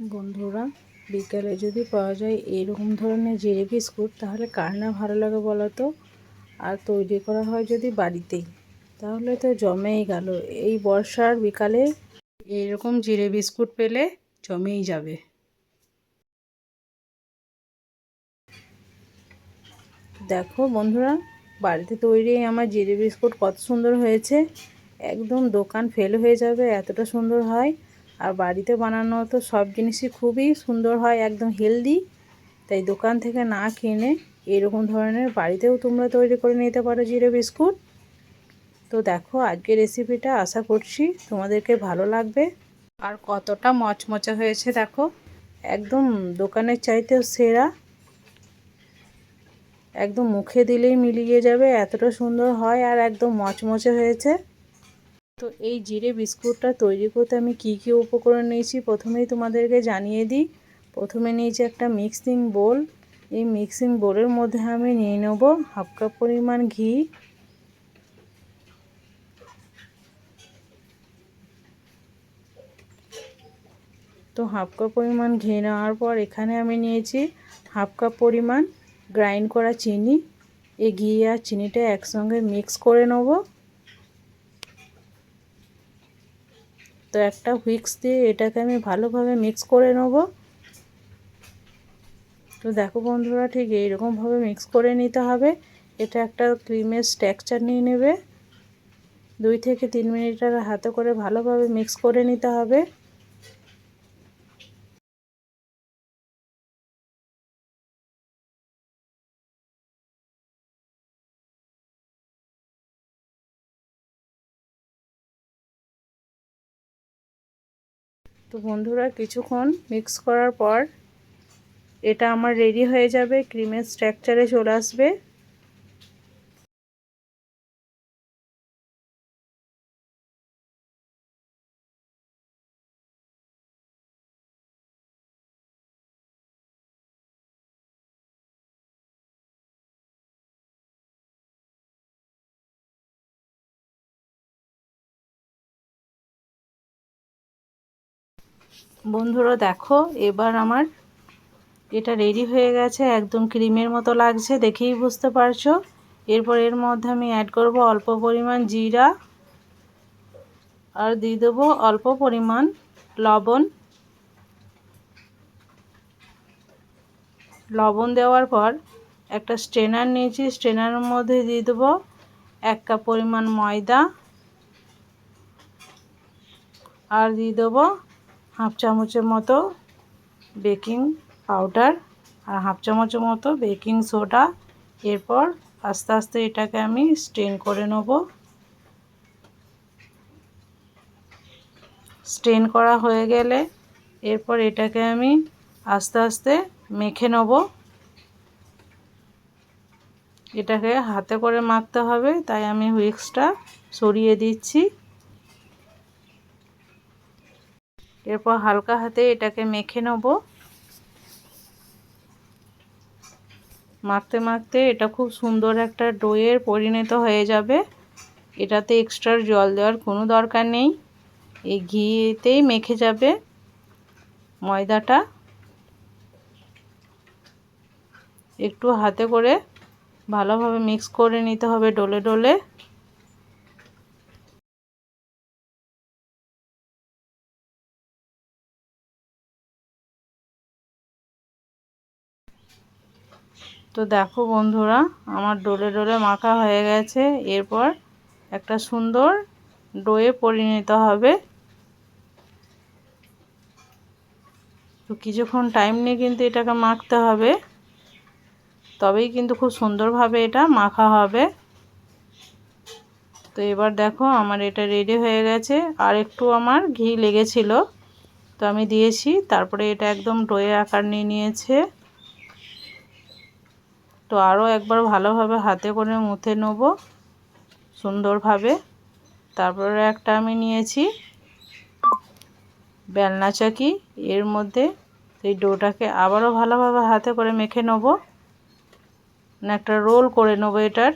বন্ধুরা, বিকেলে যদি পাওয়া যায় এরকম ধরনের জিরে বিস্কুট, তাহলে কার না ভালো লাগে বলো তো? আর তৈরি করা হয় যদি বাড়িতেই, তাহলে তো জমেই গেল। এই বর্ষার বিকালে এইরকম জিরে বিস্কুট পেলে জমেই যাবে। দেখো বন্ধুরা, বাড়িতে তৈরি আমার জিরে বিস্কুট কত সুন্দর হয়েছে। একদম দোকান ফেল হয়ে যাবে, এতটা সুন্দর হয়। আর বাড়িতে বানানো তো সব জিনিসই খুবই সুন্দর হয়, একদম হেলদি তাই দোকান থেকে না কিনে এরকম ধরনের বাড়িতেও তোমরা তৈরি করে নিতে পারো জিরে বিস্কুট। তো দেখো আজকে রেসিপিটা আশা করছি তোমাদেরকে ভালো লাগবে। আর কতটা মচমচা হয়েছে দেখো, একদম দোকানের চাইতেও সেরা। একদম মুখে দিলেই মিলিয়ে যাবে, এতটা সুন্দর হয় আর একদম মচমচে হয়েছে। তো এই জিরে বিস্কুটটা তৈরি করতে আমি কি কি উপকরণ নিয়েছি প্রথমেই তোমাদেরকে জানিয়ে দিই। প্রথমে নিয়েছি একটা মিক্সিং বোল এই মিক্সিং বোলের মধ্যে আমি নিয়ে নেব হাফ কাপ পরিমাণ ঘি। তো হাফ কাপ পরিমাণ ঘি নেওয়ার পর এখানে আমি নিয়েছি হাফ কাপ পরিমাণ গ্রাইন্ড করা চিনি। এই ঘি আর চিনিটা একসঙ্গে মিক্স করে নেব। তো একটা হুইক্স দিয়ে এটাকে আমি ভালোভাবে মিক্স করে নেব। তো দেখো বন্ধুরা, ঠিক এইরকমভাবে মিক্স করে নিতে হবে। এটা একটা ক্রিমের স্ট্যাকচার নিয়ে নেবে। দুই থেকে তিন মিনিটের হাতে করে ভালোভাবে মিক্স করে নিতে হবে। তো বন্ধুরা, কিছুক্ষণ মিক্স করার পর এটা আমার রেডি হয়ে যাবে ক্রিমের স্ট্রাকচারে চলে আসবে। বন্ধুরা দেখো, এবার আমার এটা রেডি হয়ে গেছে, একদম ক্রিমের মতো লাগছে, দেখেই বুঝতে পারছ। এরপর এর মধ্যে আমি অ্যাড করব অল্প পরিমাণ জিরা, আর দিয়ে দেবো অল্প পরিমাণ লবণ। লবণ দেওয়ার পর একটা স্ট্রেনার নিয়েছি স্ট্রেনারের মধ্যে দিয়ে দেবো এক কাপ পরিমাণ ময়দা, আর দিয়ে দেবো হাফ চামচের মতো বেকিং পাউডার আর হাফ চামচের মতো বেকিং সোডা। এরপর আস্তে আস্তে এটাকে আমি স্টেন করে নেব। স্টেন করা হয়ে গেলে এরপর এটাকে আমি আস্তে আস্তে মেখে নেব। এটাকে হাতে করে মাখতে হবে, তাই আমি হুইক্সটা সরিয়ে দিচ্ছি। এরপর হালকা হাতে এটাকে মেখে নেব। মাখতে মাখতে এটা খুব সুন্দর একটা ডোয়ের পরিণত হয়ে যাবে। এটাতে এক্সট্রা জল দেওয়ার কোনো দরকার নেই। এই ঘিতেই মেখে যাবে ময়দাটা। একটু হাতে করে ভালোভাবে মিক্স করে নিতে হবে ডোলে ডলে। তো দেখো বন্ধুরা, আমার ডোলে ডোলে মাখা হয়ে গেছে। এরপর একটা সুন্দর ডোয়ে পরিণত হবে। তো কিছুক্ষণ টাইম নিয়ে কিন্তু এটাকে মাখতে হবে। তবেই কিন্তু খুব সুন্দরভাবে এটা মাখা হবে। তো এবার দেখো, আমার এটা রেডি হয়ে গেছে। আর একটু আমার ঘি লেগেছিল। তো আমি দিয়েছি, তারপরে এটা একদম ডোয়ে আকার নিয়ে নিয়েছে। তো আরও একবার ভালোভাবে হাতে করে মুথে নেব, সুন্দরভাবে। তারপরে একটা আমি নিয়েছি বেলনা চাকি, এর মধ্যে এই ডোটাকে আবারও ভালোভাবে হাতে করে মেখে নেব। মানে একটা রোল করে নেব এটার।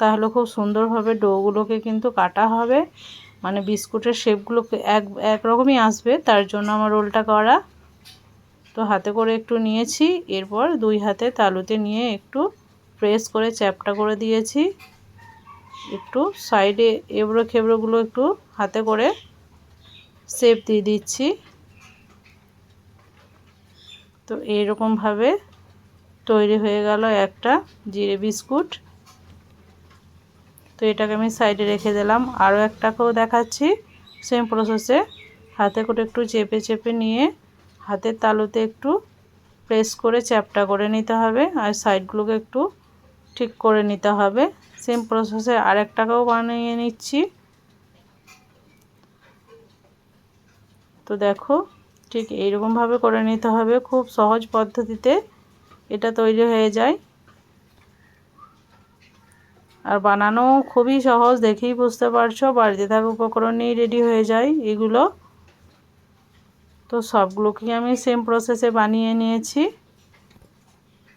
তাহলে খুব সুন্দরভাবে ডোগুলোকে কিন্তু কাটা হবে। মানে বিস্কুটের শেপগুলো এক একরকমই আসবে, তার জন্য আমার রোলটা করা। তো হাতে করে একটু নিয়েছি, এরপর দুই হাতে তালুতে নিয়ে একটু প্রেস করে চ্যাপটা করে দিয়েছি। একটু সাইডে এবড়ো খেবড়োগুলো একটু হাতে করে সেপ দিয়ে দিচ্ছি। তো এইরকমভাবে তৈরি হয়ে গেল একটা জিরে বিস্কুট। তো এটাকে আমি সাইডে রেখে দিলাম। আরও একটাকেও দেখাচ্ছি। সেম প্রসেসে হাতে করে একটু চেপে চেপে নিয়ে হাতের তালুতে একটু প্রেস করে চ্যাপটা করে নিতে হবে আর সাইডগুলোকে একটু ঠিক করে নিতে হবে। সেম প্রসেসে আরেকটাকেও বানিয়ে নিচ্ছি। তো দেখো ঠিক এইরকমভাবে করে নিতে হবে। খুব সহজ পদ্ধতিতে এটা তৈরি হয়ে যায়। আর বানানো খুবই সহজ, দেখেই বুঝতে পারছ। বাড়িতে থাকা উপকরণ নিয়েই রেডি হয়ে যায় এগুলো। তো সবগুলোকে আমি সেম প্রসেসে বানিয়ে নিয়েছি।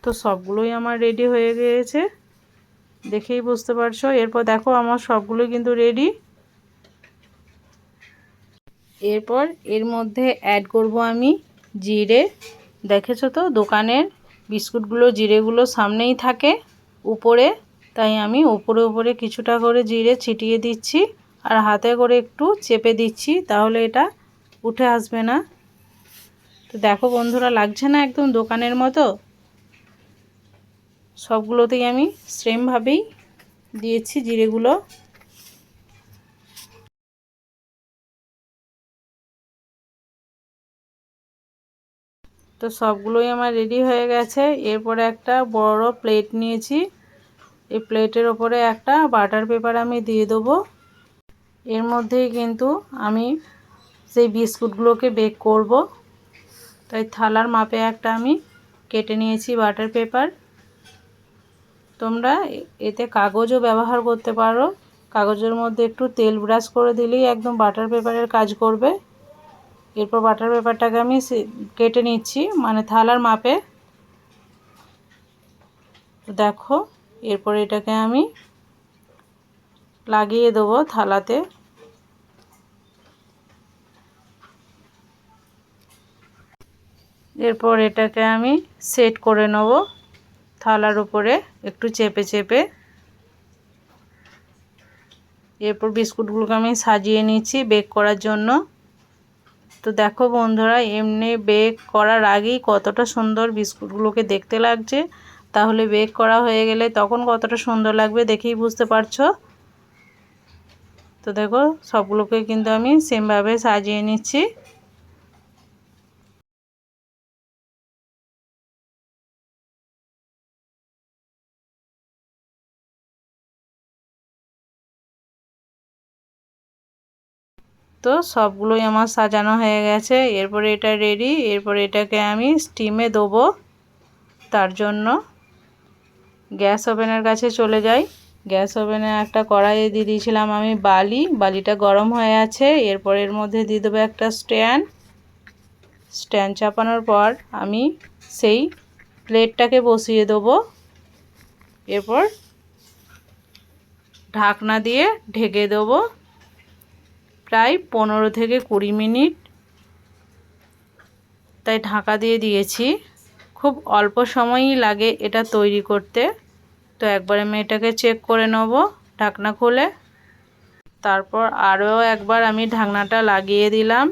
তো সবগুলোই আমার রেডি হয়ে গিয়েছে। দেখেই বুঝতে পারছ। এরপর দেখো আমার সবগুলোই কিন্তু রেডি এরপর এর মধ্যে অ্যাড করব আমি জিরে। দেখেছ তো? দোকানের বিস্কুটগুলো, জিরেগুলো সামনেই থাকে, উপরে। তাই আমি উপরে উপরে কিছুটা করে জিরে ছিটিয়ে দিচ্ছি। আর হাতে করে একটু চেপে দিচ্ছি, তাহলে এটা উঠে আসবে না। তো দেখো বন্ধুরা, লাগছে না একদম দোকানের মতো? সবগুলোতেই আমি সেমভাবেই দিয়েছি জিরেগুলো। তো সবগুলোই আমার রেডি হয়ে গেছে। এরপরে একটা বড় প্লেট নিয়েছি। এই প্লেটের ওপরে একটা বাটার পেপার আমি দিয়ে দেবো। এর মধ্যেই কিন্তু আমি সেই বিস্কুটগুলোকে বেক করব। তাই থালার মাপে একটা আমি কেটে নিয়েছি বাটার পেপার। তোমরা এতে কাগজও ব্যবহার করতে পারো। কাগজের মধ্যে একটু তেল ব্রাশ করে দিলেই একদম বাটার পেপারের কাজ করবে। এরপর বাটার পেপারটাকে আমি কেটে নিচ্ছি মানে থালার মাপে। দেখো, এরপর এটাকে আমি লাগিয়ে দেবো থালাতে। এরপর এটাকে আমি সেট করে নেব থালার উপরে একটু চেপে চেপে। এরপর বিস্কুটগুলোকে আমি সাজিয়ে নিচ্ছি বেক করার জন্য। তো দেখো বন্ধুরা, এমনি বেক করার আগেই কতটা সুন্দর বিস্কুটগুলোকে দেখতে লাগছে। তাহলে বেক করা হয়ে গেলে তখন কতটা সুন্দর লাগবে দেখেই বুঝতে পারছ? তো দেখো, সবগুলোকে কিন্তু আমি সেমভাবে সাজিয়ে নিচ্ছি। তো সবগুলোই আমার সাজানো হয়ে গেছে। এরপরে এটা রেডি এরপরে এটাকে আমি স্টিমে দেবো। তার জন্য গ্যাস ওভেনের কাছে চলে যাই। গ্যাস ওভেনে একটা কড়াইয়ে দিয়ে দিয়েছিলাম আমি বালি। বালিটা গরম হয়ে আছে। এরপর এর মধ্যে দিয়ে দেবো একটা স্ট্যান্ড। স্ট্যান্ড চাপানোর পর আমি সেই প্লেটটাকে বসিয়ে দেবো। এরপর ঢাকনা দিয়ে ঢেকে দেবো। প্রায় পনেরো থেকে কুড়ি মিনিট। তাই ঢাকা দিয়ে দিয়েছি। খুব অল্প সময়ই লাগে এটা তৈরি করতে। তো একবার আমি এটাকে চেক করে নেব ঢাকনা খুলে। তারপর আরও একবার আমি ঢাকনাটা লাগিয়ে দিলাম।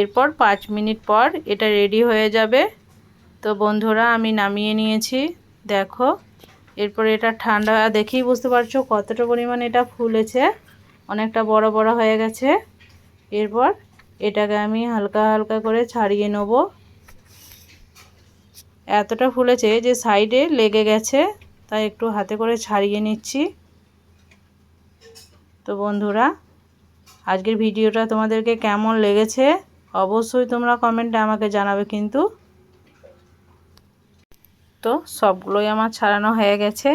এরপর পাঁচ মিনিট পর এটা রেডি হয়ে যাবে। তো বন্ধুরা, আমি নামিয়ে নিয়েছি। দেখো, এরপর এটা ঠান্ডা, দেখেই বুঝতে পারছ কতটা পরিমাণ এটা ফুলেছে। অনেকটা বড় বড় হয়ে গেছে। এরপর এটাকে আমি হালকা হালকা করে ছাড়িয়ে নেব। এতটা ফুলেছে যে সাইডে লেগে গেছে, তাই একটু হাতে করে ছাড়িয়ে নিচ্ছি। তো বন্ধুরা, আজকের ভিডিওটা তোমাদেরকে কেমন লেগেছে অবশ্যই তোমরা কমেন্টে আমাকে জানাবে কিন্তু। তো সবগুলোই আমার ছাড়ানো হয়ে গেছে।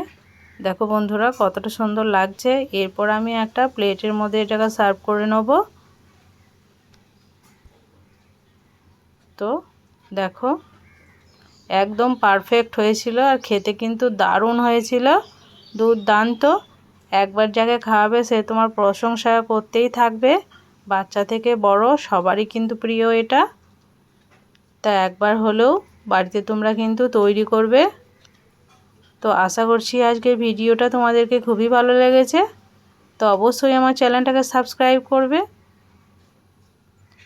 দেখো বন্ধুরা, কতটা সুন্দর লাগছে। এরপর আমি একটা প্লেটের মধ্যে এটাকে সার্ভ করে নেব। তো দেখো, একদম পারফেক্ট হয়েছিল আর খেতে কিন্তু দারুণ হয়েছিল। দুর্দান্ত। একবার যাকে খাওয়াবে, সে তোমার প্রশংসা করতেই থাকবে। বাচ্চা থেকে বড়, সবারই কিন্তু প্রিয় এটা। তা একবার হলেও বাড়িতে তোমরা কিন্তু তৈরি করবে। তো আশা করছি আজকের ভিডিওটা তোমাদেরকে খুবই ভালো লেগেছে। তো অবশ্যই আমার চ্যানেলটাকে সাবস্ক্রাইব করবে।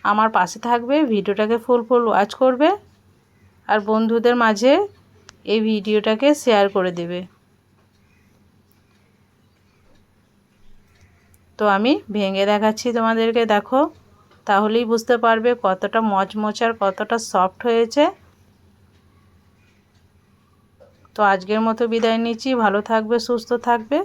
আমার পাশে থাকবে, ভিডিওটাকে ফুল ফুল ওয়াচ করবে আর বন্ধুদের মাঝে এই ভিডিওটাকে শেয়ার করে দেবে। তো আমি ভেঙে দেখাচ্ছি তোমাদেরকে, দেখো। তাহলেই বুঝতে পারবে কতটা মচমচার, কতটা সফট হয়েছে। তো আজকের মতো বিদায় নিচ্ছি। ভালো থাকবে সুস্থ থাকবে।